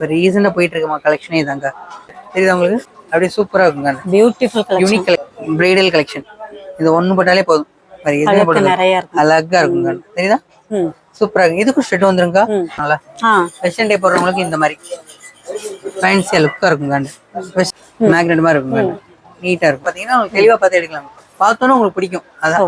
இப்போ ரீசனாக போயிட்டு இருக்குமா கலெக்ஷனே இதாங்க. தெரியுதா உங்களுக்கு? அப்படியே சூப்பரா இருக்குங்க beautiful collection unique bridal collection இது ஒண்ணு போட்டாலே போதும். அழகா இருக்குங்க. தெரியுதா? சூப்பரா இருக்கு. இதுக்கும் ஸ்ட்ரெட் வந்துருங்க நல்லா. வெஸ்டர்ன் டே போடுறவங்களுக்கு இந்த மாதிரி. ஃபேன்சியா லுக்கா இருக்குங்க மேக்னெட் மாதிரி இருக்குங்க நீட்டா இருக்கும். பாத்தீங்கன்னா உங்களுக்கு தெளிவா பார்த்து எடுக்கலாம். பார்த்தோன்னே உங்களுக்கு பிடிக்கும். அதான்.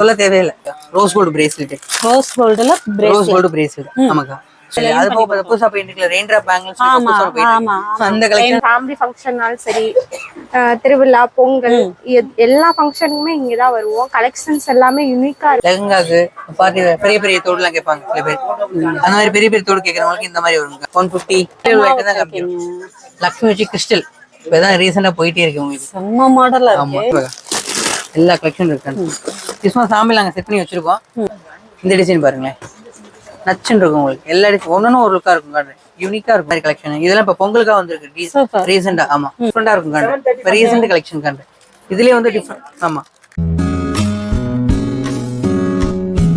சொல்ல தேவையில்லை. ரோஸ் கோல்டு பிரேஸ்லெட் ரோஸ் கோல்டுல ரோஸ் கோல்டு பிரேஸ்லெட் ஆமாக்கா. சரி, அது போக இப்ப புதுசா போயிட்டு ரெயின் ட்ராப் பேங்கிள்ஸ் ஆமா, ஆமா. அந்த கலெக்ஷன் ஃபேமிலி ஃபங்க்ஷன்னாலும் சரி திருவிழா பொங்கல் எல்லா ஃபங்க்ஷனுக்குமே இங்க தான் வருவோம். கலெக்ஷன்ஸ் எல்லாமே யூனிக்கா இருக்கு. லெஹங்காக்கு பார்ட்டி பெரிய பெரிய தோடுலாம் கேட்பாங்க சில பேர். அந்த மாதிரி பெரிய பெரிய தோடு கேட்கறவங்களுக்கு இந்த மாதிரி வருங்க. ஒன் ஃபிஃப்டி தான் லக்ஷ்மி வச்சு கிறிஸ்டல் இப்பதான் ரீசெண்டா போயிட்டே இருக்கு உங்களுக்கு. செம்ம மாடலா ஆமா இருக்கு எல்லா கலெக்ஷன் இருக்கு. கிறிஸ்மா சாமி நாங்க செட் பண்ணி வச்சிருக்கோம். இந்த டிசைன் பாருங்களேன். நச்சுன்னு இருக்கும் உங்களுக்கு. எல்லா டிசைன் ஒன்னொன்னு ஒரு லுக்கா இருக்கும் கார்டு யூனிக்கா இருக்கும். மாதிரி கலெக்ஷன் இதெல்லாம் இப்ப பொங்கலுக்கா வந்திருக்கு. ரீசெண்டா ஆமா. டிஃப்ரெண்டா இருக்கும் கார்டு இப்ப ரீசெண்ட் கலெக்ஷன் கார்டு இதுலயே வந்து டிஃப்ரெண்ட் ஆமா.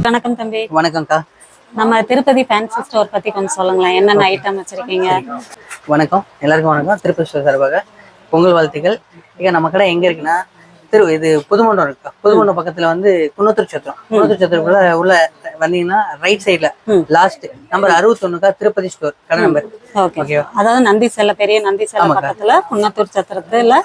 வணக்கம் தம்பி. வணக்கம்க்கா. நம்ம திருப்பதி ஃபேன்சி ஸ்டோர் பத்தி கொஞ்சம் சொல்லுங்களேன். என்னென்ன ஐட்டம் வச்சிருக்கீங்க? வணக்கம். எல்லாருக்கும் வணக்கம். திருப்பதி ஸ்டோர் சார்பாக பொங்கல் வாழ்த்துக்கள். இங்க நம்ம கடை எங்க இருக்குன்னா திரு இது புதுமண்டபம் இருக்கா? புதுமண்டபம் பக்கத்துல வந்து குன்னத்தூர் சத்திரம். குன்னத்தூர் சத்திரக்குள்ள உள்ள வந்தீங்கன்னா ரைட் சைடுல லாஸ்ட் நம்பர் அறுபத்தொன்னுக்கா திருப்பதி ஸ்டோர் கடை நம்பர் ஓகே அதாவது நந்தி சிலை பெரிய நந்தி சிலை பக்கத்துல குன்னத்தூர் சத்திரத்துல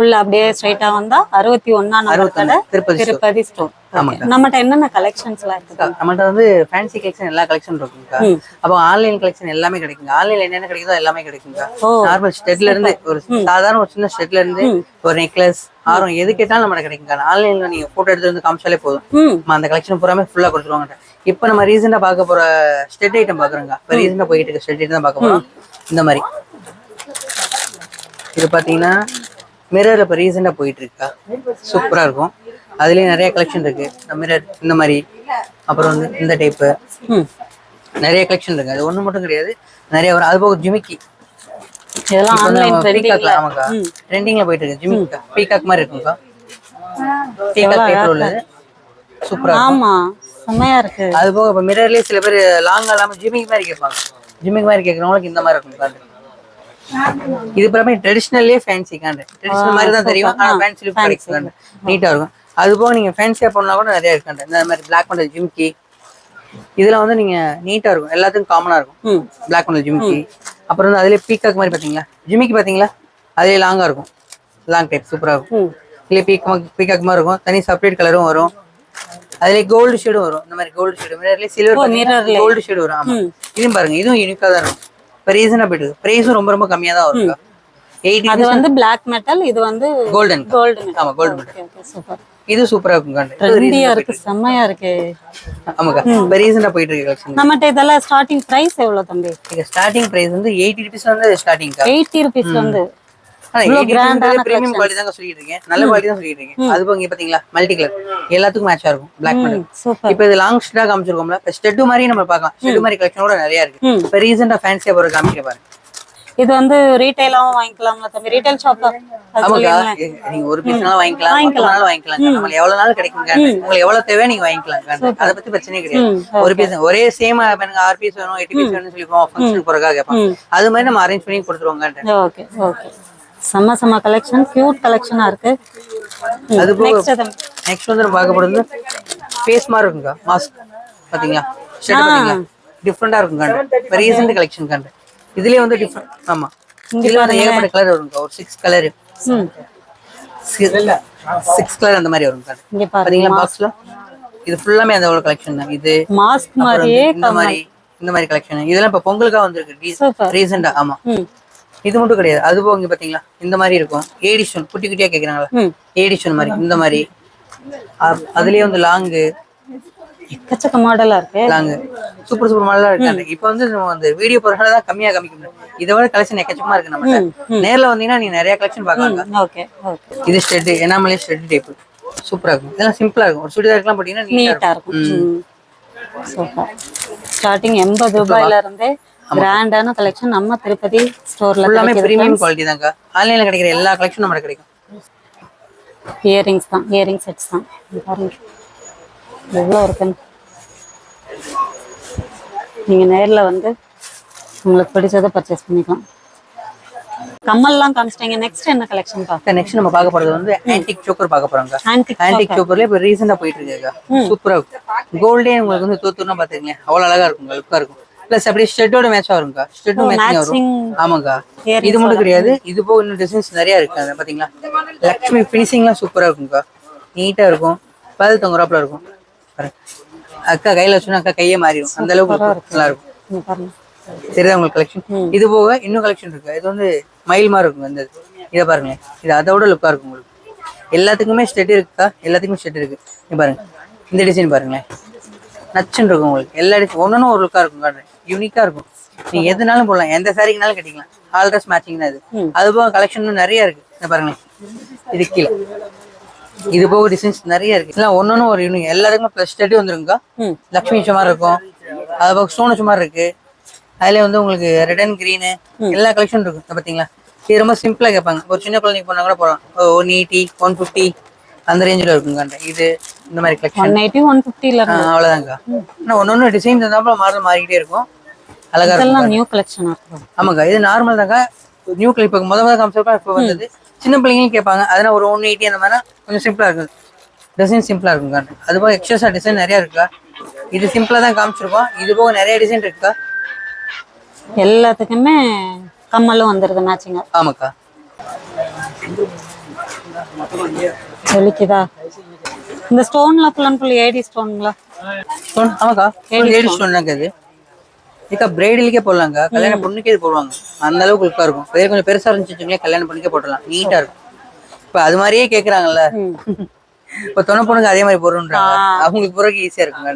உள்ள அப்படியே ஸ்ட்ரைட்டா வந்தா அறுபத்தி ஒன்னா நம்பர் திருப்பதி திருப்பதி ஸ்டோர். நம்மகிட்ட என்னென்ன கலெக்ஷன்ஸ் எல்லாம் இருக்குது நம்மகிட்ட வந்து ஃபேன்சி கலெக்ஷன் எல்லா கலெக்ஷன் இருக்குங்கக்கா. அப்போ ஆன்லைன் கலெக்ஷன் எல்லாமே கிடைக்குங்க. ஆன்லைன்ல என்னென்ன கிடைக்குதோ எல்லாமே கிடைக்குங்க. நார்மல் ஸ்டெட்ல இருந்து ஒரு சாதாரண ஒரு சின்ன ஸ்டெட்ல இருந்து ஒரு நெக்லஸ் ஆரம் எது கேட்டாலும் நம்மகிட்ட கிடைக்குங்க ஆன்லைன்ல நீங்க போட்டோ எடுத்து வந்து காமிச்சாலே போதும். நம்ம அந்த கலெக்ஷன் பூராமே ஃபுல்லா கொடுத்துருவாங்க இப்போ நம்ம ரீசெண்டா பார்க்க போற ஸ்டெட் ஐட்டம் பாக்குறோங்க இப்போ ரீசெண்டா போயிட்டு இருக்க ஸ்டெட் ஐட்டம் தான் பார்க்க போறோம். இந்த மாதிரி. இது பாத்தீங்கன்னா மிரர் இப்போ ரீசெண்டா போயிட்டு இருக்கா சூப்பரா இருக்கும். அதுலயே நிறைய கலெக்ஷன் இருக்கு. இந்த மிரர் இந்த மாதிரி. அப்புறம் வந்து இந்த டைப்பு ம். நிறைய கலெக்ஷன் இருக்கு. அது ஒண்ணு மட்டும் கிடையாது. நிறைய வரும். அது போக ஜிமிக்கி. இதெல்லாம் ஆமாக்கா. ட்ரெண்டிங்ல போயிட்டு இருக்கு ஜிமிக்கா. பீகாக் மாதிரி இருக்குங்கக்கா பீகாக் டைப்ல உள்ளது. சூப்பரா ஆமா. செம்மையா இருக்கு. அது போக இப்போ மிரர்லயே சில பேர் லாங் இல்லாம ஜிமிக் மாதிரி கேட்பாங்க. ஜிமிக் மாதிரி கேட்கறவங்களுக்கு இந்த மாதிரி இருக்கும். இது பிறமே ட்ரெடிஷ்னல்லே ஃபேன்சி காண்டு ட்ரெடிஷ்னல் மாதிரி தான் தெரியும். ஆனா ஃபேன்சி லுக் கிடைக்கும் காண்டு நீட்டா இருக்கும். அது போக நீங்க ஃபேன்சியா பண்ணா கூட நிறைய இருக்கு. இந்த மாதிரி பிளாக் பண்ணல் ஜிமிக்கி இதுல வந்து நீங்க நீட்டா இருக்கும். எல்லாத்துக்கும் காமனா இருக்கும். பிளாக் பண்ணல் ஜிமிக்கி அப்புறம் வந்து அதுலயே பீகாக் மாதிரி பாத்தீங்களா? ஜிமிக்கி பாத்தீங்களா? அதுலயே லாங்கா இருக்கும். லாங் டைப் சூப்பரா இருக்கும். ம். இதுல பீக் பீகாக் மாதிரி இருக்கும். தனி செப்பரேட் கலரும் வரும். அதுல கோல்டு ஷேடும் வரும். இந்த மாதிரி கோல்டு ஷேடு மிரர்லயே சில்வர். கோல்டு ஷேடு வரும். ஆமா. இதுவும் பாருங்க. இதுவும் யூனிக்கா தான் இருக்கும். இப்போ ரீசனா போயிட்டு பிரைஸும் ரொம்ப ரொம்ப கம்மியா தான் வரும் அது வந்து பிளாக் மெட்டல் இது வந்து கோல்டன் கோல்டு ஆமா gold metal okay okay super இது சூப்பரா இருக்கும் ட்ரெண்டியா இருக்கு செம்மையா இருக்கு. ஆமாக்கா இப்போ ரீசனா போயிட்டு இருக்கு கலெக்ஷன் நம்மகிட்ட இதெல்லாம் ஸ்டார்டிங் பிரைஸ் எவ்வளவு தம்பி? ஸ்டார்டிங் பிரைஸ் வந்து எயிட்டி ருபீஸ் வந்து ஸ்டார்டிங் எயிட்டி ருபீஸ் வந்து பிரீமியம் குவாலிட்டி தாங்க சொல்லிட்டு இருக்கேன் நல்ல குவாலிட்டி தான் சொல்லிட்டு இருக்கேன் அது போங்க பாத்தீங்களா? மல்டி கலர் எல்லாத்துக்கும் மேட்சா இருக்கும். பிளாக் சூப்பர் இப்போ இது லாங் ஸ்டாக் காமிச்சிருக்கோம்ல ஸ்டெட்டு மாதிரி நம்ம பார்க்கலாம். ஸ்டெட்டு மாதிரி கலெக்ஷன் கூட நிறைய இருக்கு. இப்போ ரீசெண்டா ஃபேன்சியா போற காமிக்க பாருங்க இது வந்து ரீட்டைலாவும் வாங்கிக்கலாம்ல தம்பி. ரீட்டைல் ஷாப் ஆமாக்கா. நீங்க ஒரு பீஸ்னாலும் வாங்கிக்கலாம். நாளும் வாங்கிக்கலாம். உங்களுக்கு எவ்வளவு நாள் கிடைக்குங்க? உங்களுக்கு எவ்வளவு தேவை நீங்க வாங்கிக்கலாம். அதை பத்தி பிரச்சனையே கிடையாது. ஒரு பீஸ் ஒரே சேம் எனக்கு ஆறு பீஸ் வேணும் எட்டு பீஸ் வேணும்னு சொல்லிப்போம் ஃபங்க்ஷன் போறதுக்காக கேட்பாங்க அது மாதிரி நம்ம அரேஞ்ச் பண்ணி கொடுத்துருவாங்க ஓகே ஓகே செம்ம செம்ம கலெக்ஷன் கியூட் கலெக்ஷனா இருக்கு. அது நெக்ஸ்ட் நெக்ஸ்ட் வந்து நம்ம பார்க்க போறது ஃபேஸ் மாதிரி இருக்குங்க மாஸ்க் பாத்தீங்களா ஷர்ட் பாத்தீங்களா டிஃப்ரெண்டா இருக்கும் கண்டு. இப்போ ரீசெண்ட் கலெக்ஷன் கண்டு. இதுலயே வந்து டிஃப்ரெண்ட் ஆமா. இதுல வந்து ஏகப்பட்ட கலர் வருங்க ஒரு சிக்ஸ் கலர் சிக்ஸ் கலர் அந்த மாதிரி வரும் கண்டு. இங்க பாருங்க பாத்தீங்களா பாக்ஸ்ல இது ஃபுல்லாமே அந்த ஒரு கலெக்ஷன் தான். இது மாஸ்க் மாதிரியே இந்த மாதிரி இந்த மாதிரி கலெக்ஷன் இதெல்லாம் இப்ப பொங்கலுக்கா வந்திருக்கு. Super. ரீசெண்டா ஆமா. இது மட்டும் கிடையாது. அது போக இங்க பாத்தீங்களா? இந்த மாதிரி இருக்கும். ஏடிஷன் குட்டி குட்டியா கேக்குறாங்களா? ஏடிஷன் மாதிரி. இந்த மாதிரி. அதுலயே வந்து லாங்கு. எக்கச்சக்க மாடலா இருக்கு. லாங்கு. சூப்பர் சூப்பர் மாடலா இருக்காங்க இப்போ வந்து நம்ம அந்த வீடியோ போறதுனால தான் கம்மியா காமிக்க முடியும். இதை விட கலெக்ஷன் எக்கச்சக்கமா இருக்கு நம்ம நேர்ல வந்தீங்கன்னா நீ நிறைய கலெக்ஷன் பார்க்கலாம். ஓகே இது ஸ்டெட் எனாமலே ஸ்டெட் டைப் சூப்பரா இருக்கும். இதெல்லாம் சிம்பிளா இருக்கும். ஒரு சுடிதாருக்குலாம் போட்டீங்கன்னா நீட்டா நீட்டா இருக்கும். சூப்பர். ஸ்டார்டிங் எண்பது ரூபாயில இருந்தே கிராண்டான கலெக்ஷன் நம்ம திருப்பதி ஸ்டோர்ல ஃபுல்லாமே பிரீமியம் குவாலிட்டி தாங்க ஆன்லைன்ல கிடைக்கிற எல்லா கலெக்ஷனும் நம்மளுக்கு கிடைக்கும். இயரிங்ஸ் தான் இயரிங் செட்ஸ் தான். பாருங்க. எவ்வளோ இருக்குன்னு. நீங்க நேர்ல வந்து உங்களுக்கு பிடிச்சதை பர்ச்சேஸ் பண்ணிக்கலாம். கம்மல்லாம் காமிச்சிட்டீங்க. நெக்ஸ்ட் என்ன கலெக்ஷன் பா? நெக்ஸ்ட் நம்ம பார்க்க போறது வந்து ஆன்டிக் சோக்கர் பார்க்க போறோங்க ஆன்டிக் சோக்கர்ல இப்ப ரீசெண்டா போயிட்டு இருக்குங்க சூப்பரா இருக்கும் கோல்டே உங்களுக்கு வந்து தூத்துனா பாத்துக்கங்க அவ்வளவு அழகா இருக்குங்க லுக்கா இருக்கும். பிளஸ் அப்படியே ஸ்டெட்டோட மேட்ச் வரும்க்கா. ஸ்டெட்டும் மேட்சிங் வரும். earrings இது மட்டும் கிடையாது. இது போக இன்னும் டிசைன்ஸ் நிறைய இருக்கு. அது பாத்தீங்களா? லக்ஷ்மி ஃபினிஷிங்லாம் சூப்பரா இருக்கும்க்கா. நீட்டா இருக்கும். பதில் தொங்குறாப்புல இருக்கும். அக்கா கையில வச்சோன்னா அக்கா கையே மாறிடும். அந்த அளவுக்கு நல்லா இருக்கும். தெரியுதா உங்களுக்கு கலெக்ஷன் இது போக இன்னும் கலெக்ஷன் இருக்கு. இது வந்து மயில் மாதிரி இருக்கும் இந்த இது. இதை பாருங்க இது அதோட லுக்கா இருக்கும் உங்களுக்கு. எல்லாத்துக்குமே ஸ்டெட் இருக்குக்கா எல்லாத்துக்குமே ஸ்டெட் இருக்கு. பாருங்க. இந்த டிசைன் பாருங்களேன். நச்சுன்னு இருக்கும் உங்களுக்கு. எல்லா டிசைன் ஒன்றும் ஒரு லுக்கா இருக்கும் காட்டுறேன். யூனிக்கா இருக்கும். நீங்க எதுனாலும் போடலாம். எந்த சாரிக்குனாலும் கட்டிக்கலாம். ஆல் ட்ரெஸ் மேட்சிங் தான் இது. அது போக கலெக்ஷன் நிறைய இருக்கு. இதை பாருங்களேன் இது கீழே. இது போக டிசைன்ஸ் நிறைய இருக்கு. இல்லை ஒன்னொன்னு ஒரு யூனிக் எல்லாத்துக்குமே ப்ளஸ் ஸ்டெட் வந்துருங்கக்கா ம். லக்ஷ்மி சுமார் இருக்கும். அது போக ஸ்டோன் சுமார் இருக்கு. அதுல வந்து உங்களுக்கு ரெட் அண்ட் கிரீனு எல்லா கலெக்ஷன் இருக்கு இதை பாத்தீங்களா இது ரொம்ப சிம்பிளா கேட்பாங்க. ஒரு சின்ன குழந்தைங்க போனா கூட போகலாம் ஒன் எயிட்டி ஒன் ஃபிஃப்டி அந்த ரேஞ்சில் இருக்குங்க இது இந்த மாதிரி கலெக்ஷன் ஒன் எயிட்டி ஒன் ஃபிஃப்டில இருந்து. அவ்வளோதாங்க ஆனால் ஒன்று ஒன்று டிசைன் இருந்தாலும் மாடல் மாறிக்கிட்டே இருக்கும். அழகா இருக்கும் நியூ கலெக்ஷனா இருக்கும். ஆமாக்கா இது நார்மல் தாங்க. நியூ கிளிப் இப்போ முத முத காமிச்சப்ப இப்போ வந்தது. சின்ன பிள்ளைங்களும் கேட்பாங்க அதனால் ஒரு ஒன் எயிட்டி அந்த மாதிரி கொஞ்சம் சிம்பிளாக இருக்குது டிசைன் சிம்பிளாக இருக்குங்க. அது போக எக்ஸ்ட்ரா டிசைன் நிறையா இருக்குக்கா இது சிம்பிளாக தான் காமிச்சிருக்கோம். இது போக நிறைய டிசைன் இருக்குக்கா எல்லாத்துக்குமே கம்மலும் வந்துருது மேட்சிங்கா ஆமாக்கா. வெளிக்குதா இந்த ஸ்டோன்ல ஃபுல் ஃபுல் ஏடி ஸ்டோன்ங்களா ஸ்டோன் ஆமாக்கா. லேடி ஸ்டோன் தாங்க இது. இதுக்கா பிரைடலுக்கே போடலாங்க கல்யாண பொண்ணுக்கே இது போடுவாங்க. அந்த அளவுக்கு லுக்காக இருக்கும். இதே கொஞ்சம் பெருசாக இருந்துச்சு வச்சுக்கோங்களேன் கல்யாண பொண்ணுக்கே போட்டுடலாம். நீட்டாக இருக்கும். இப்போ அது மாதிரியே கேட்குறாங்கல்ல இப்போ தொண்ணை பொண்ணுங்க அதே மாதிரி போடுன்றாங்க அவங்களுக்கு போறதுக்கு ஈஸியாக இருக்குங்க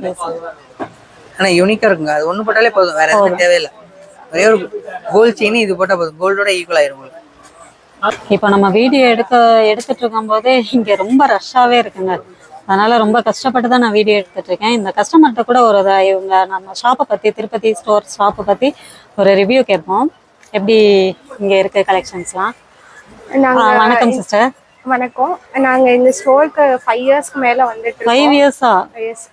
ஆனால் யூனிக்காக இருக்குங்க அது ஒன்று போட்டாலே போதும். வேற எதுவும் தேவையில்லை. ஒரே ஒரு கோல்ட் செயின் இது போட்டால் போதும். கோல்டோட ஈக்குவல் ஆயிரும் உங்களுக்கு. இப்போ நம்ம வீடியோ எடுக்க எடுத்துட்டு இருக்கும்போதே இங்க ரொம்ப ரஷ்ஷாவே இருக்குங்க. அதனால ரொம்ப கஷ்டப்பட்டு தான் நான் வீடியோ எடுத்துட்டு இருக்கேன். இந்த கஸ்டமர்கிட்ட கூட ஒரு இவங்க நம்ம ஷாப்பை பத்தி திருப்பதி ஸ்டோர் ஷாப்பை பத்தி ஒரு ரிவ்யூ கேட்போம். எப்படி இங்க இருக்க கலெக்ஷன்ஸ்லாம் வணக்கம் சிஸ்டர் வணக்கம். நாங்க இந்த ஸ்டோருக்கு ஃபைவ் இயர்ஸ்க்கு மேல வந்துட்டு ஃபைவ் இயர்ஸா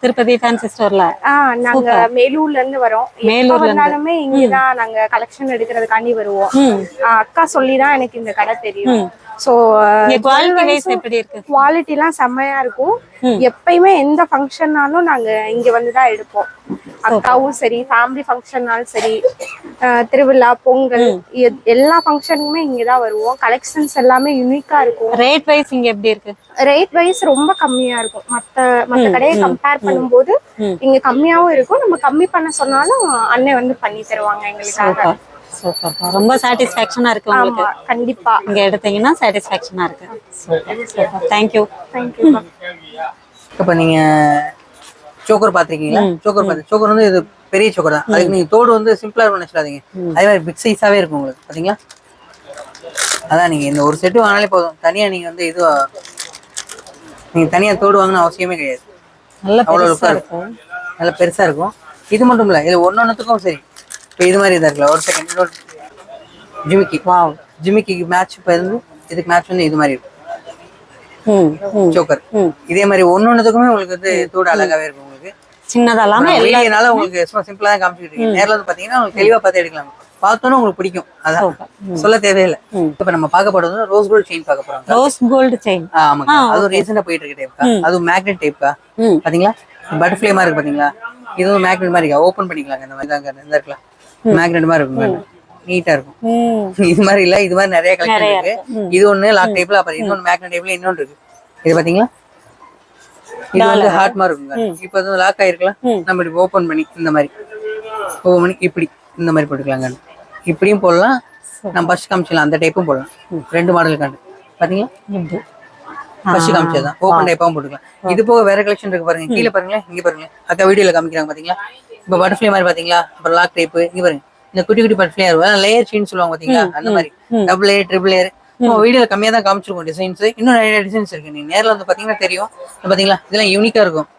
திருப்பதி ஃபேன்சி ஸ்டோர்ல ஆ நாங்க மேலூர்ல இருந்து வரோம். மேலூர்ல இருந்து. வந்தாலுமே இங்கதான் நாங்க கலெக்ஷன் எடுக்கிறதுக்காண்டி வருவோம். அக்கா சொல்லி தான் எனக்கு இந்த கடை தெரியும். சோ இங்க குவாலிட்டி வைஸ் எப்படி இருக்கு? குவாலிட்டி எல்லாம் செம்மையா இருக்கும். எப்பயுமே எந்த ஃபங்க்ஷன்னாலும் நாங்க இங்க வந்து தான் எடுப்போம் அக்காவும் சரி ஃபேமிலி ஃபங்க்ஷன்னாலும் சரி திருவிழா பொங்கல் எல்லா ஃபங்க்ஷனுக்குமே இங்க தான் வருவோம். கலெக்ஷன்ஸ் எல்லாமே யுனிக்கா இருக்கும். ரேட் வைஸ் இங்க எப்படி இருக்கு? ரேட் வைஸ் ரொம்ப கம்மியா இருக்கும். மத்த மத்த கடையை கம்பேர் பண்ணும்போது இங்க கம்மியாவும் இருக்கும். நம்ம கம்மி பண்ண சொன்னாலும் அண்ணன் வந்து பண்ணி தருவாங்க எங்களுக்காக. சூப்பர் சூப்பர் ரொம்ப சாட்டிஸ்ஃபேக்ஷனா இருக்கு உங்களுக்கு. கண்டிப்பா. இங்க எடுத்தீங்கன்னா சாட்டிஸ்ஃபேக்ஷனா இருக்கு. சூப்பர் சூப்பர் தேங்க்யூ தேங்க்யூ இப்போ நீங்க சோக்கர் பார்த்திருக்கீங்களா? சோக்கர் பார்த்து சோக்கர் வந்து இது பெரிய சோக்கர் தான். அதுக்கு நீங்க தோடு வந்து சிம்பிளா இருக்கும் நினைச்சிடாதீங்க. அதே மாதிரி பிக் சைஸாவே இருக்கும் உங்களுக்கு. பாத்தீங்களா? அதான் நீங்க இந்த ஒரு செட்டு வாங்கினாலே போதும். தனியா நீங்க வந்து இது நீங்க தனியா தோடு வாங்கணும் அவசியமே கிடையாது. நல்ல அவ்வளோ நல்லா பெருசா இருக்கும். இது மட்டும் இல்ல இது ஒன்னொன்னுத்துக்கும் சரி. இப்போ இது மாதிரி இதா இருக்குல்ல ஒரு செகண்ட் ஜிமிக்கி. வாவ் ஜிமிக்கிக்கு மேட்ச் இப்போ இருந்து இதுக்கு மேட்ச் வந்து இது மாதிரி இருக்கும். சோக்கர். இதே மாதிரி ஒன்னொன்னுத்துக்குமே உங்களுக்கு வந்து தோடு அழகாவே இருக்கும் உங்களுக்கு. சின்னதா இல்லாம எல்லா வெளியனால உங்களுக்கு சும்மா சிம்பிளா தான் காமிச்சிட்டு இருக்கீங்க. நேர்ல வந்து பாத்தீங்கன்னா உங்களுக்கு தெளிவா பார்த்து எடுக்கலாம். பார்த்தோன்னே உங்களுக்கு பிடிக்கும். அதான். சொல்ல தேவையில்லை. இப்ப நம்ம பார்க்க போறது ரோஸ் கோல்ட் செயின் பார்க்க போறோம். ரோஸ் கோல்டு செயின் ஆமாங்க. அதுவும் ரீசெண்டா போயிட்டு இருக்க டைப்க்கா அதுவும் மேக்னெட் டைப்க்கா ம். பாத்தீங்களா? பட்டர்ஃப்ளை மாதிரி இருக்கு பாத்தீங்களா? இதுவும் மேக்னெட் மாதிரி ஓபன் பண்ணிக்கலாங்க. இந்த மாதிரி தாங்க. இந்த இருக்கலாம் மேக்னெட் மாதிரி இருக்குங்க நீட்டா இருக்கும். இது மாதிரி இல்ல இது மாதிரி நிறைய கலெக்ஷன் இருக்கு. இது ஒண்ணு லாக் டைப்ல அப்புறம் இன்னொன்னு மேக்னெட் டைப்ல இன்னொன்னு இருக்கு. இது பாத்தீங்களா? இது வந்து ஹார்ட் மாதிரி இருக்குங்க. இப்போ வந்து லாக் ஆயிருக்கலாம் நம்ம இப்படி ஓபன் பண்ணி இந்த மாதிரி. ஓபன் பண்ணி இப்படி இந்த மாதிரி போட்டுக்கலாங்க. இப்படியும் போடலாம். நம்ம ஃபர்ஸ்ட் காமிச்சிடலாம். அந்த டைப்பும் போடலாம். ரெண்டு மாடல் காண்டு பாத்தீங்களா? ஃபர்ஸ்ட் காமிச்சதுதான் ஓப்பன் டைப்பாகவும் போட்டுக்கலாம். இது போக வேற கலெக்ஷன் இருக்கு பாருங்க. கீழே பாருங்களேன் இங்க பாருங்க அக்கா வீடியோல காமிக்கிறாங்க பாத்தீங்களா? இப்போ பட்டர்ஃப்ளை மாதிரி பாத்தீங்களா? அப்புறம் லாக் டைப் இங்க பாருங்க. இந்த குட்டி குட்டி பட்டர்ஃப்ளை இருக்கும். லேயர் சீன் சொல்லுவாங்க பாத்தீங்களா? அந்த மாதிரி. டபுள் லேயர் ட்ரிபிள் லேயர் வீடியோல கம்மியா தான் காமிச்சிருக்கோம் டிசைன்ஸ் இன்னும் நிறைய டிசைன்ஸ் இருக்கு. நீங்க நேர்ல வந்து பாத்தீங்கன்னா தெரியும். பாத்தீங்களா? இதெல்லாம் யூனிக்கா இருக்கும்.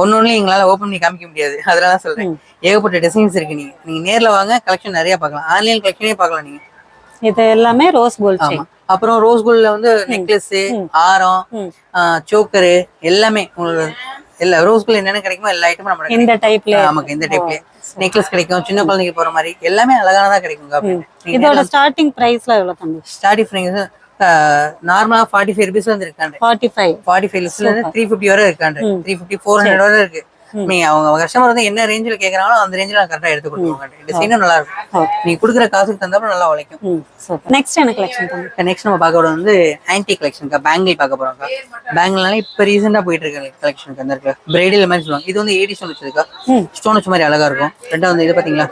ஒன்னொன்னு எங்களால ஓப்பன் பண்ணி காமிக்க முடியாது. அதனால தான் சொல்றேன். ஏகப்பட்ட டிசைன்ஸ் இருக்கு நீங்க. நீங்க நேர்ல வாங்க கலெக்ஷன் நிறைய பார்க்கலாம். ஆன்லைன் கலெக்ஷனே பார்க்கலாம் நீங்க. இது எல்லாமே ரோஸ் கோல்டு அப்புறம் ரோஸ் கோல்ட்ல வந்து நெக்லஸ் ஆரம் சோக்கரு எல்லாமே உங்களுக்கு எல்லா ரோஸ் கோல்ட் என்னென்ன கிடைக்குமோ எல்லா ஐட்டமும் நம்ம இந்த டைப்ல ஆமாங்க இந்த டைப்லயே நெக்லஸ் கிடைக்கும் சின்ன குழந்தைங்க போற மாதிரி. எல்லாமே அழகானதா கிடைக்குங்க இதோட ஸ்டார்டிங் பிரைஸ்ல எவ்வளவு தம்பி? ஸ்டார்டிங் ஃப்ரைஸ் நார்மலா ஃபார்ட்டி ஃபைவ் ருபீஸ்ல இருந்து இருக்காண்டு. ஃபார்ட்டி ஃபைவ் ஃபார்ட்டி ஃபைவ் லிஸ்ட்ல இருந்து த்ரீ ஃபிஃப்டி வரை இருக்காண்டு த்ரீ ஃபிஃப்டி ஃபோர் ஹண்ட்ரட் வரை இருக்கு. நீங்க அவங்க கஸ்டமர் வந்து என்ன ரேஞ்சில் கேக்குறாங்களோ அந்த ரேஞ்சில் நான் கரெக்டா எடுத்து கொடுத்துருவாங்க டிசைனும் நல்லா இருக்கும். நீங்க கொடுக்குற காசுக்கு தந்தாப்புல நல்லா உழைக்கும். நெக்ஸ்ட் என்ன கலெக்ஷன் நெக்ஸ்ட் நம்ம பார்க்க போறது வந்து ஆன்டி கலெக்ஷன்க்கா பேங்கிள் பார்க்க போறோம்க்கா பேங்கிள்னால இப்ப ரீசெண்டா போயிட்டு இருக்க கலெக்ஷனுக்கு அந்த இருக்கு. பிரைடல் மாதிரி சொல்லுவாங்க. இது வந்து ஏடி ஸ்டோன் வச்சிருக்கா ஸ்டோன் வச்ச மாதிரி அழகா இருக்கும். ரெண்டாவது இது பாத்தீங்களா?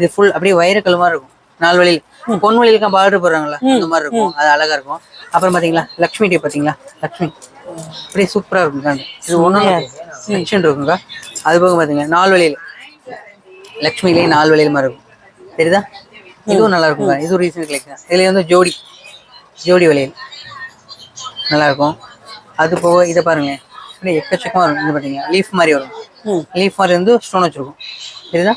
இது ஃபுல் அப்படியே வைரக்கல் மாதிரி இருக்கும். நாலு வழியில். பொன் வழியிலுக்கா பார்டர் போடுறாங்களா இந்த மாதிரி இருக்கும். அது அழகா இருக்கும். அப்புறம் பாத்தீங்களா? லக்ஷ்மி டே பாத்தீங்களா? லக்ஷ்மி. அப்படியே சூப்பரா இருக்கும் இது ஒன்றும் செக்ஷன் இருக்குங்க அது போக பாத்தீங்க நாலு வழியில் லக்ஷ்மிலேயே நாலு வழியில் மாதிரி இருக்கும். தெரியுதா? இதுவும் நல்லா இருக்குங்க இதுவும் ரீசன்ட் கலெக்ஷன் இதுல வந்து ஜோடி. ஜோடி வளையல். நல்லா இருக்கும். அது போக இதை பாருங்க அப்படியே எக்கச்சக்கமா இருக்கும் இது பாத்தீங்க லீஃப் மாதிரி வரும். லீஃப் மாதிரி வந்து ஸ்டோன் வச்சிருக்கும். தெரியுதா?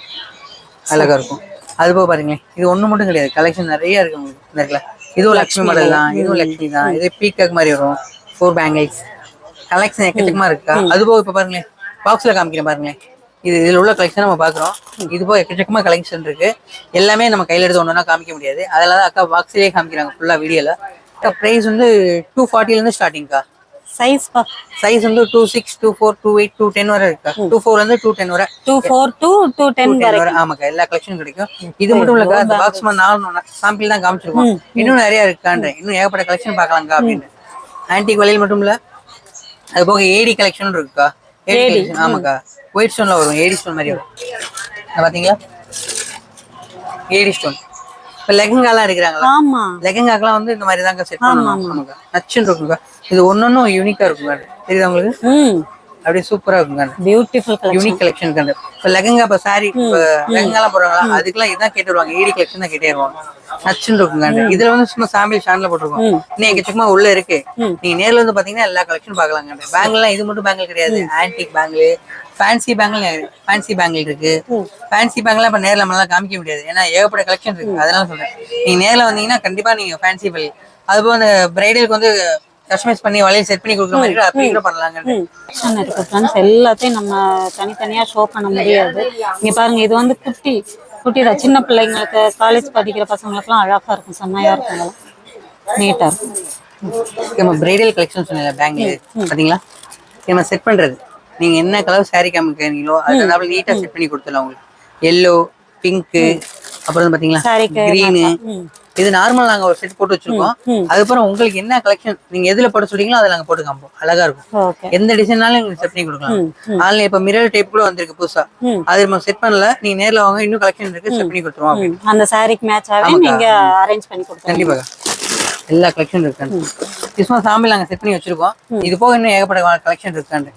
அழகா இருக்கும். அது போக பாருங்களேன். இது ஒண்ணு மட்டும் கிடையாது. கலெக்ஷன் நிறைய இருக்கு உங்களுக்கு. இந்த இதுவும் லக்ஷ்மி மாடல் தான். இதுவும் லக்ஷ்மி தான். இது பீகாக் மாதிரி வரும். ஃபோர் பேங்கிள்ஸ் கலெக்ஷன் எக்கச்சக்கமா இருக்கா? அது போக இப்ப பாருங்களேன் பாக்ஸ்ல காமிக்கிறேன் பாருங்களேன். இது இதுல உள்ள கலெக்ஷன் நம்ம பாக்குறோம் இது போக எக்கச்சக்கமா கலெக்ஷன் இருக்கு. எல்லாமே நம்ம கையில எடுத்து ஒண்ணா காமிக்க முடியாது. அதனால தான் அக்கா பாக்ஸ்லயே காமிக்கிறாங்க ஃபுல்லா வீடியோல பிரைஸ் வந்து டூ ஃபார்ட்டில இருந்து ஸ்டார்டிங்க்கா சைஸ் சைஸ் வந்து two six two four two eight two ten வரை இருக்கா டூ ஃபோர்ல இருந்து டூ டென் வரை. Two four two two ten 210 வரை. ஆமாக்கா எல்லா கலெக்ஷனும் கிடைக்கும். இது மட்டும் இல்லக்கா இந்த பாக்ஸ் நாலு சாம்பிள் தான் காமிச்சிருக்கோம். இன்னும் நிறைய இருக்கான்றேன் இன்னும் ஏகப்பட்ட கலெக்ஷன் பார்க்கலாம்க்கா அப்படின்னு. ஆன்டிக் வளையல் மட்டும் இல்ல அது போக ஏடி கலெக்ஷன் இருக்குக்கா. ஏடி ஆமாக்கா. ஒயிட் ஸ்டோன்ல வரும் ஏடி ஸ்டோன் மாதிரி வரும். பாத்தீங்களா ஏடி ஸ்டோன் இப்ப லெஹங்காலாம் எடுக்கிறாங்களா? ஆமா. லெஹங்காக்கெல்லாம் வந்து இந்த மாதிரி தாங்க செட் பண்ணுவாங்க நச்சுன்னு இருக்குங்க இது ஒன்னொன்னும் யூனிக்கா இருக்குங்க தெரியுதா உங்களுக்கு? அப்படியே சூப்பரா இருக்குங்க பியூட்டிஃபுல் யூனிக் கலெக்ஷன் கண்டு. இப்போ லெஹங்கா இப்போ சாரி இப்போ லெஹங்காலாம் போடுறாங்களா? அதுக்கெல்லாம் இதான் கேட்டு வருவாங்க. ஏடி கலெக்ஷன் தான் கேட்டே வருவாங்க. நச்சுன்னு இருக்குங்க இதுல வந்து சும்மா சாம்பிள் ஷான்ல போட்டிருக்கோம். இன்னும் எக்கச்சக்கமா உள்ள இருக்கு. நீங்க நேர்ல வந்து பாத்தீங்கன்னா எல்லா கலெக்ஷனும் பார்க்கலாங்க பேங்கிள்லாம் இது மட்டும் பேங்கிள் கிடையாது. Antique bangle fancy bangle fancy bangle இருக்கு. ஃபேன்சி பேங்கிள்லாம் இப்போ நேர்ல நம்மளால காமிக்க முடியாது. ஏன்னா ஏகப்பட்ட கலெக்ஷன் இருக்கு. அதனால சொல்றேன். நீங்க நேர்ல வந்தீங்கன்னா கண்டிப்பா நீங்க ஃபேன்சி பேங்கிள் அதுபோல் இந்த பிரைடலுக்கு வந்து கஸ்டமைஸ் பண்ணி வளையல் செட் பண்ணி கொடுக்குற மாதிரி அப்படி கூட பண்ணலாங்க கலெக்ஷன் இருக்கு ஃப்ரெண்ட்ஸ் எல்லாத்தையும் நம்ம தனித்தனியா ஷோ பண்ண முடியாது. இங்க பாருங்க இது வந்து குட்டி. குட்டி சின்ன பிள்ளைங்களுக்கு காலேஜ் படிக்கிற பசங்களுக்குலாம் அழகா இருக்கும் செம்மையா இருக்கும் நீட்டா இருக்கும். நம்ம பிரைடல் கலெக்ஷன் சொன்னீங்க பேங்கிள் பாத்தீங்களா? நம்ம செட் பண்றது. நீங்க என்ன கலர் saree காமிக்கிறீங்களோ அது நீட்டா செட் பண்ணி கொடுத்துடலாம் உங்களுக்கு. எல்லோ பிங்க் அப்புறம் பாத்தீங்களா கிரீனு இது நார்மல் நாங்க ஒரு செட் போட்டு வச்சிருக்கோம். அதுக்கப்புறம் உங்களுக்கு என்ன கலெக்ஷன் நீங்க எதுல போட சொல்றீங்களோ அதை நாங்க போட்டு காமிப்போம் அழகா இருக்கும். எந்த டிசைன்னாலும் உங்களுக்கு செட் பண்ணி கொடுக்கலாம். ஆன்லைன் இப்ப மிரர் டைப் கூட வந்திருக்கு புதுசா. அது நம்ம செட் பண்ணல. நீங்க நேர்ல வாங்க. இன்னும் கலெக்ஷன் இருக்கு. செட் பண்ணி கொடுத்துருவோம். அந்த சாரிக்கு மேட்ச் ஆகவே நீங்க அரேஞ்ச் பண்ணி கொடுத்துருங்க. கண்டிப்பாக எல்லா கலெக்ஷன் இருக்காண்டு சும்மா சாம்பிள் நாங்க செட் பண்ணி வச்சிருக்கோம். இது போக இன்னும் ஏகப்பட்ட கலெக்ஷன் இருக்காண்டு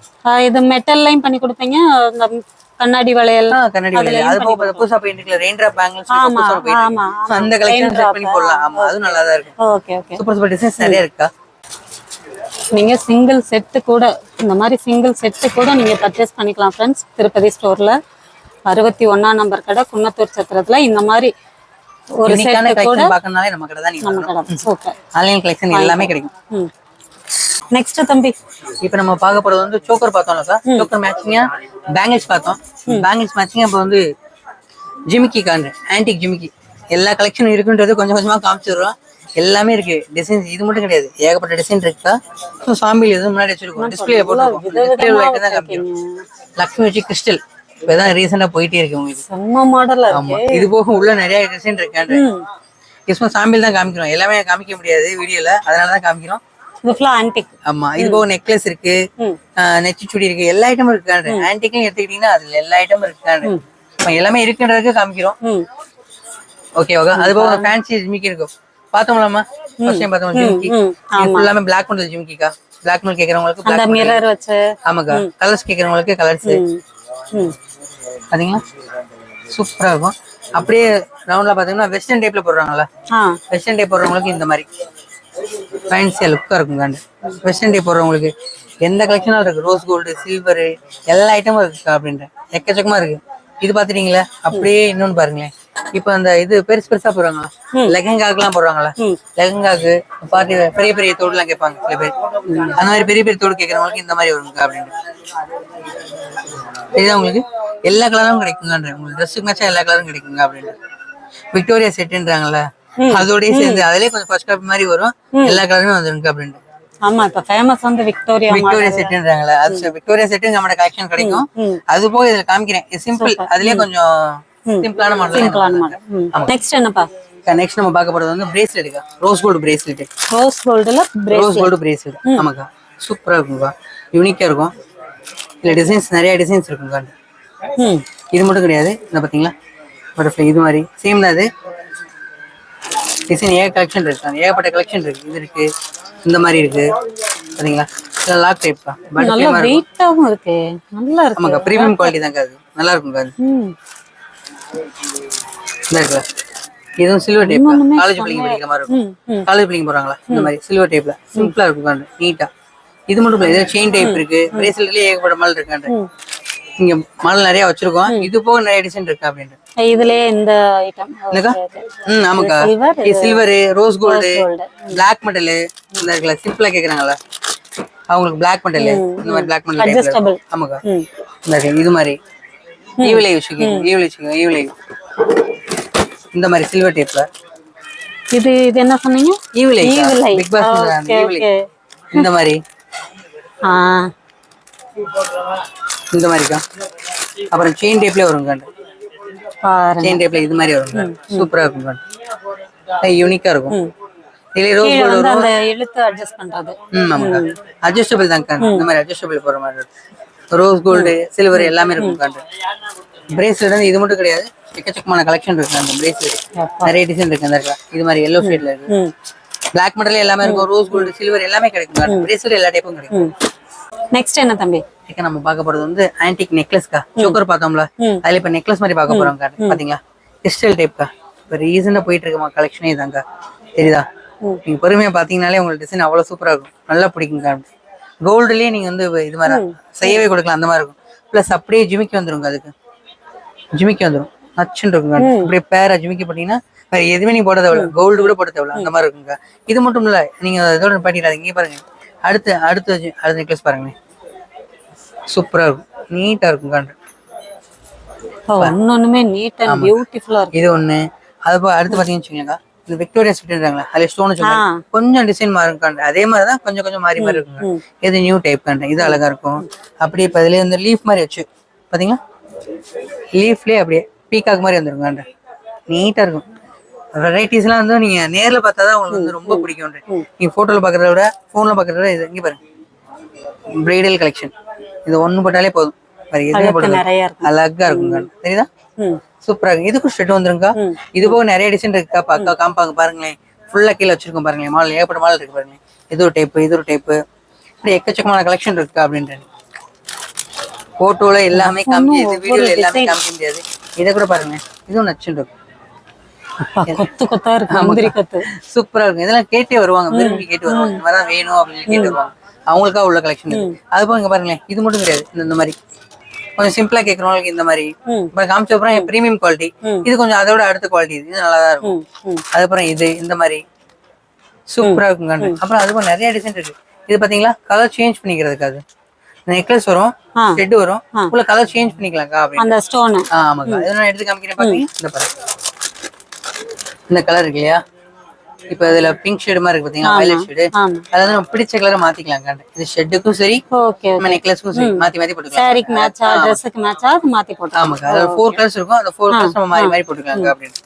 இது மெட்டல்லையும் பண்ணி கொடுப்பீங்க? கண்ணாடி வளையல் கண்ணாடி வளையல். அது போக புதுசா இருக்குல்ல ரெயின் டிராப் பேங்கிள்ஸ் ஆமா, ஆமா, இருக்கு. அந்த கலெக்ஷன் செட் பண்ணி போடலாம். ஆமா அதுவும் நல்லா தான் இருக்கும். Okay okay super super designs நிறைய இருக்கா? நீங்க சிங்கிள் செட்டு கூட இந்த மாதிரி சிங்கிள் செட்டு கூட நீங்க பர்ச்சேஸ் பண்ணிக்கலாம் ஃப்ரெண்ட்ஸ் திருப்பதி ஸ்டோர்ல அறுபத்தி ஒண்ணாம் நம்பர் கடை குன்னத்தூர் சத்திரத்துல இந்த மாதிரி ஒரு யூனிக்கான கலெக்ஷன் பார்க்கறதுனாலே நம்ம கடை தான் நீங்க சூப்பர் ஆன்லைன் கலெக்ஷன் எல்லாமே கிடைக்கும். நெக்ஸ்ட் தம்பி. இப்போ நம்ம பார்க்க போறது வந்து சோக்கர் பார்த்தோம்லக்கா சோக்கர் மேட்சிங்கா பேங்கிள்ஸ் பார்த்தோம். பேங்கிள்ஸ் மேட்சிங்கா இப்போ வந்து ஜிமிக்கி காண்டு ஆன்டிக் ஜிமிக்கி எல்லா கலெக்ஷனும் இருக்குன்றது கொஞ்சம் கொஞ்சமா காமிச்சிடுறோம். எல்லாமே இருக்கு. டிசைன்ஸ் இது மட்டும் கிடையாது. ஏகப்பட்ட டிசைன் இருக்கா ஸோ சாம்பிள் எதுவும் முன்னாடி வச்சிருக்கோம். டிஸ்பிளே காமிக்கிறோம். லக்ஷ்மி வச்சு கிறிஸ்டல் இப்பதான் ரீசெண்டா போயிட்டே இருக்கு உங்களுக்கு செம்ம மாடலா ஆமா. இது போக உள்ள நிறைய டிசைன் இருக்காண்டு சும்மா சாம்பிள் தான் காமிக்கிறோம். எல்லாமே காமிக்க முடியாது வீடியோல அதனால தான் காமிக்கிறோம். இது ஃபுல்லா ஆன்டிக் ஆமா. இது போக நெக்லஸ் இருக்கு. நெச்சி சுடி இருக்கு. எல்லா ஐட்டமும் இருக்காண்டு ஆன்டிக்கும் எடுத்துக்கிட்டீங்கன்னா அதுல எல்லா ஐட்டமும் இருக்காண்டு எல்லாமே இருக்குன்றதுக்கு காமிக்கிறோம். ஓகே ஓகே அது போக ஃபேன்சி ஜிமிக்கி இருக்கும். பார்த்தோம்லாமா? ஃபர்ஸ்ட் டைம் பார்த்தோம் ஜிமிக்கி ஃபுல்லாமே பிளாக் பண்ணுறது ஜிமிக்கிக்கா பிளாக் மிரர் வச்சு. ஆமாக்கா. கலர்ஸ் கேட்கறவங்களுக்கு கலர்ஸ் பாத்தீங்களா? சூப்பரா இருக்கும். அப்படியே ரவுண்ட்ல பாத்தீங்கன்னா வெஸ்டர்ன் டைப்ல போடுறாங்கல்ல? வெஸ்டர்ன் டே போடுறவங்களுக்கு இந்த மாதிரி. ஃபேன்சியாக லுக்காக இருக்கும் காண்டு. வெஸ்டர்ன் டே போடுறவங்களுக்கு எந்த கலெக்ஷனும் இருக்கு? ரோஸ் கோல்டு சில்வரு எல்லா ஐட்டமும் இருக்கு அப்படின்ற. எக்கச்சக்கமா இருக்கு. இது பாத்துட்டீங்களா? அப்படியே இன்னொன்னு பாருங்களேன். இப்போ அந்த இது பெருசு பெருசா போடுறாங்களா லெஹங்காக்கெல்லாம் போடுறாங்களா லெஹங்காக்கு பார்ட்டி பெரிய பெரிய தோடுலாம் கேட்பாங்க சில பேர். அந்த மாதிரி பெரிய பெரிய தோடு கேட்கறவங்களுக்கு இந்த மாதிரி வருங்க தெரியுதா உங்களுக்கு? எல்லா கலரும் கிடைக்குங்கன்ற. உங்களுக்கு ட்ரெஸ்ஸுக்கு மேட்சா எல்லா கலரும் கிடைக்குங்க அப்படின்னு விக்டோரியா செட்டுன்றாங்கல்ல அதோடய சேர்ந்து அதுலயே கொஞ்சம் ஃபர்ஸ்ட் காப்பி மாதிரி வரும். எல்லா கலருமே வந்துருக்கு அப்படின்ட்டு. ஆமா இப்ப ஃபேமஸ் வந்து விக்டோரியா விக்டோரியா செட்டுன்றாங்கல்ல அது விக்டோரியா செட்டு நம்மளோட கலெக்ஷன் கிடைக்கும். அது போக இதுல காமிக்கிறேன். சிம்பிள் அதுலயே கொஞ்சம் சிம்பிளான மாடல் சிம்பிளான மாடல் நெக்ஸ்ட் என்னப்பா? நெக்ஸ்ட் நம்ம பார்க்க போறது வந்து பிரேஸ்லெட்டுக்கா ரோஸ் கோல்டு பிரேஸ்லெட் ரோஸ் கோல்டுல ரோஸ் கோல்டு பிரேஸ்லெட் ஆமாக்கா. சூப்பரா இருக்கும்க்கா. யூனிக்கா இருக்கும். இதுல டிசைன்ஸ் நிறைய டிசைன்ஸ் இருக்கும்க்கா. இது மட்டும் கிடையாது. இந்த பாத்தீங்களா பட்டர்ஃப்ளை இது மாதிரி. சேம் தான் இது. டிசைன் ஏக கலெக்ஷன் இருக்கு. ஏகப்பட்ட கலெக்ஷன் இருக்கு. இது இருக்கு. இந்த மாதிரி இருக்கு. பாத்தீங்களா இதெல்லாம் லாக் டைப் தான். நல்ல பட்டர்ஃப்ளை மாதிரி இருக்கும். வெயிட்டாவும் இருக்கு. நல்லா இருக்கு. ஆமாக்கா. ப்ரீமியம் குவாலிட்டி தான்க்கா அது. நல்லா இருக்கும்க்கா இருக்குல்ல இதுவும் சில்வர் டைப் காலேஜ் பிள்ளைங்க படிக்கிற மாதிரி இருக்கும் காலேஜ் பிள்ளைங்க போறாங்களா? இந்த மாதிரி சில்வர் டைப்ல சிம்பிளா இருக்கும் நீட்டா இது மட்டும் இல்ல செயின் டைப் இருக்கு. பிரேஸ்லெட்லயே ஏகப்பட்ட மாடல் இருக்காண்டு இங்க மாடல் நிறைய வச்சிருக்கோம். இது போக நிறைய டிசைன் இருக்கு அப்படின்ட்டு. இதுலயே இந்த ஐட்டம் ம் ஆமாக்கா. Silver rose gold. Black metal இந்த இருக்குல்ல சிம்பிளா கேக்குறாங்கல்ல. அவங்களுக்கு பிளாக் மெட்டல் இந்த மாதிரி பிளாக் மெட்டல். ஆமாக்கா. இது மாதிரி. ஈவிலை வச்சுக்கோங்க ஈவிலை வச்சுக்கோங்க ஈவிலை இந்த மாதிரி சில்வர் டேப்ல இது இது என்ன சொன்னீங்க? Evil eye evil eye. Bigg Boss evil eye. இந்த மாதிரி. ஆ. இந்த மாதிரிக்கா அப்புறம் செயின் டைப்ல வரும் கண்டு. பாருங்க. செயின் டைப்ல இது மாதிரி வரும் சூப்பரா இருக்கும் கண்டு. யூனிக்கா இருக்கும். இதுல ரோஸ் கோல்டு அட்ஜஸ்ட் பண்றது. ம் ஆமாக்கா அட்ஜஸ்டபிள் தான்க்கா இந்த மாதிரி அட்ஜஸ்டபிள் போற மாதிரி இருக்கும். ரோஸ் கோல்டு சில்வர் எல்லாமே இருக்கும் கண்டு. பிரேஸ்லெட் வந்து இது மட்டும் கிடையாது. எக்கச்சக்கமான கலெக்ஷன் இருக்கு அந்த பிரேஸ்லெட் நிறைய டிசைன் இருக்கு அந்த இது மாதிரி எல்லோ ஷேட்ல இருக்கு. பிளாக் மெட்டல் எல்லாமே இருக்கும். ரோஸ் கோல்டு சில்வர் எல்லாமே கிடைக்கும் பிரேஸ்லெட் எல்லா டைப்பும் கிடைக்கும். நெக்ஸ்ட் என்ன தம்பி? இப்போ நம்ம பார்க்க போறது வந்து ஆன்டிக் நெக்லஸ்க்கா சோக்கர் பார்த்தோம்ல. அதுல இப்ப நெக்லஸ் மாதிரி பார்க்க போறோம் பாத்தீங்களா? கிறிஸ்டல் டைப்க்கா இப்போ ரீசெண்டா போயிட்டு இருக்கமா கலெக்ஷனே இதாங்க தெரியுதா? நீங்க பொறுமையா பாத்தீங்கன்னாலே உங்களுக்கு டிசைன் அவ்வளவு சூப்பரா இருக்கும். நல்லா பிடிக்குங்க கோல்டுலயே நீங்க வந்து இது மாதிரி செய்யவே கொடுக்கலாம் அந்த மாதிரி இருக்கும். ப்ளஸ் அப்படியே ஜிமிக்கி வந்துருங்க அதுக்கு. ஜிமிக்கி வந்துரும். நச்சுன்னு இருக்குங்க அப்படியே பேரா ஜிமிக்கி போட்டீங்கன்னா வேற எதுவுமே நீங்க போட தேவையில்ல கோல்டு கூட போட தேவையில்ல அந்த மாதிரி இருக்குங்க. இது மட்டும் இல்ல நீங்க இதோட பண்ணிடாதீங்க பாருங்க. அடுத்து அடுத்த அடுத்த நெக்லஸ் பாருங்களேன். சூப்பரா இருக்கும். நீட்டா இருக்கும் காண்டு ஒன்னொண்ணுமே நீட் அண்ட் பியூட்டிஃபுல்லா இருக்கு இது ஒண்ணு. அது அடுத்து பாத்தீங்கன்னு வச்சுக்கோங்களேன் இந்த விக்டோரியா ஸ்ட்ரீட்ன்றாங்களா அதுல ஸ்டோன் கொஞ்சம் டிசைன் மாறும் அதே மாதிரி தான் கொஞ்சம் கொஞ்சம் மாறி மாறி இருக்குங்க. இது நியூ டைப் காண்டு இது அழகா இருக்கும். அப்படியே இப்போ இதுல இந்த லீஃப் மாதிரி வச்சு பாத்தீங்களா? லீஃப்லயே அப்படியே பீகாக் மாதிரி வந்துரும் காண்டு நீட்டா இருக்கும் வெரைட்டிஸ்லாம் வந்து நீங்க நேர்ல பார்த்தா தான் உங்களுக்கு வந்து ரொம்ப பிடிக்கும் நீங்க போட்டோல பாக்குறத விட போன்ல பாக்குறத விட இது இங்க பாருங்க. பிரைடல் கலெக்ஷன் இது ஒண்ணு போட்டாலே போதும். வேற எதுவுமே அழகா இருக்கும் காண்டு தெரியுதா? சூப்பரா இருக்கு. இதுக்கும் ஸ்ட்ரெட் வந்துருங்கக்கா. இது போக நிறைய டிசைன் இருக்குக்கா. அக்கா காமிப்பாங்க பாருங்களேன். ஃபுல்லா கீழே வச்சிருக்கோம் பாருங்களேன். மாடல் ஏகப்பட்ட மாடல் இருக்கு பாருங்களேன். இது ஒரு டைப்பு இது ஒரு டைப்பு இப்படி எக்கச்சக்கமான கலெக்ஷன் இருக்கா அப்படின்ட்டு போட்டோல எல்லாமே காமிக்க வீடியோல எல்லாமே காமிக்க முடியாது. இதை கூட பாருங்க இதுவும் நச்சுன்னு இருக்கும் கொத்து கொத்தா இருக்கு. முந்திரி கொத்து. சூப்பரா இருக்கும் இதெல்லாம் கேட்டே வருவாங்க. விரும்பி கேட்டு வருவாங்க. இந்த மாதிரி வேணும் அப்படின்னு கேட்டு வருவாங்க. அவங்களுக்கா உள்ள கலெக்ஷன் இருக்கு அது போக இங்க பாருங்களேன். இது மட்டும் கிடையாது. இந்த மாதிரி. கொஞ்சம் சிம்பிளா கேட்கறவங்களுக்கு இந்த மாதிரி. இப்ப காமிச்ச அப்புறம் பிரீமியம் குவாலிட்டி இது கொஞ்சம் அதோட அடுத்த குவாலிட்டி இது நல்லா தான் இருக்கும். அதுக்கப்புறம் இது இந்த மாதிரி. சூப்பரா இருக்கும் கண்டு அப்புறம் அதுக்கும் நிறைய டிசைன் இருக்கு. இது பாத்தீங்களா? கலர் சேஞ்ச் பண்ணிக்கிறதுக்கு அது. நெக்லஸ் வரும். செட் வரும். உள்ள கலர் சேஞ்ச் பண்ணிக்கலாம்க்கா அப்படின்னு. அந்த ஸ்டோனு ஆமாக்கா. இதை நான் எடுத்து காமிக்கிறேன் பாத்தீங்க இந்த பாருங்க. இந்த கலர் இருக்கு இல்லையா? இப்ப இதுல பிங்க் ஷேடு மாதிரி இருக்கு பாத்தீங்களா? வயலட் ஷேடு ஆமா. அதாவது நம்ம பிடிச்ச கலரை மாத்திக்கலாம் இது ஷெட்டுக்கும் சரி ஓகே நம்ம நெக்லஸ்க்கும் சரி மாத்தி மாத்தி போட்டுக்கலாம். சாரிக்கு மேட்சா ட்ரெஸ்ஸுக்கு மேட்சா அது மாத்தி போட்டு ஆமாக்கா அதுல ஃபோர் கலர்ஸ் இருக்கும். அந்த ஃபோர் கலர்ஸ் நம்ம மாறி மாறி போட்டுக்கலாங்க அப்படின்னு.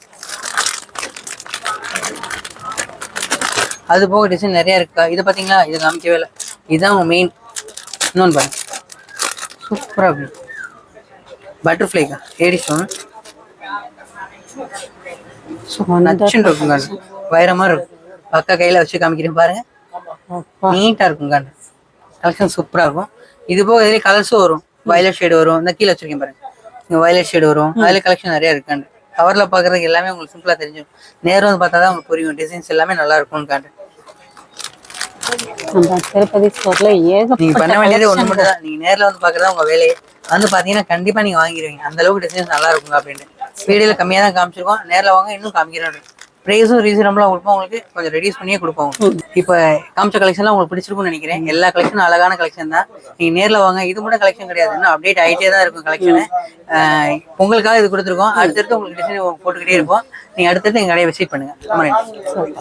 அது போக டிசைன் நிறைய இருக்கா? இது பாத்தீங்களா? இது காமிக்கவே இல்லை. இதுதான் மெயின் இன்னொன்று பாருங்க. சூப்பரா இருக்கு. பட்டர்ஃப்ளைக்கா ஏடி ஸ்டோன் நச்சுன்னு இருக்குங்க வைரமா இருக்கும். பக்கா கையில வச்சு காமிக்கிறேன் பாருங்க. நீட்டா இருக்கும் காண்டு கலெக்ஷன் சூப்பரா இருக்கும். இது போக இதுல கலர்ஸும் வரும். வயலட் ஷேடு வரும். இந்த கீழே வச்சிருக்கேன் பாருங்க. இங்க வயலட் ஷேடு வரும். அதுல கலெக்ஷன் நிறைய இருக்காண்டு கவர்ல பாக்குறதுக்கு எல்லாமே உங்களுக்கு சிம்பிளா தெரிஞ்சிடும். நேரம் வந்து பார்த்தா தான் உங்களுக்கு புரியும். டிசைன்ஸ் எல்லாமே நல்லா இருக்கும் காண்டு திருப்பதி ஸ்டோர்ல நீங்க பண்ண வேண்டியது ஒண்ணு மட்டும் தான் நீங்க நேர்ல வந்து பாக்குறதா உங்க வேலையை. வந்து பாத்தீங்கன்னா கண்டிப்பா நீங்க வாங்கிடுவீங்க அந்த அளவுக்கு டிசைன்ஸ் நல்லா இருக்கும் அப்படின்ட்டு வீடியோல கம்மியா தான் காமிச்சிருக்கோம். நேர்ல வாங்க இன்னும் காமிக்கிறோம் ப்ரைஸும் ரீசனபிளாக கொடுப்போம். உங்களுக்கு கொஞ்சம் ரெடியூஸ் பண்ணியே கொடுப்போம். இப்போ காமிச்ச கலெக்ஷன்லாம் உங்களுக்கு பிடிச்சிருக்கும்னு நினைக்கிறேன். எல்லா கலெக்ஷனும் அழகான கலெக்ஷன் தான். நீங்கள் நேரில் வாங்க. இது மட்டும் கலெக்ஷன் கிடையாது. இன்னும் அப்டேட் ஆகிட்டே தான் இருக்கும் கலெக்ஷனு உங்களுக்காக இது கொடுத்துருக்கோம். அடுத்தடுத்து உங்களுக்கு டிசைன் போட்டுக்கிட்டே இருப்போம். நீங்கள் அடுத்தடுத்து எங்கள் கடையை விசிட் பண்ணுங்கள் ரொம்ப நன்றி.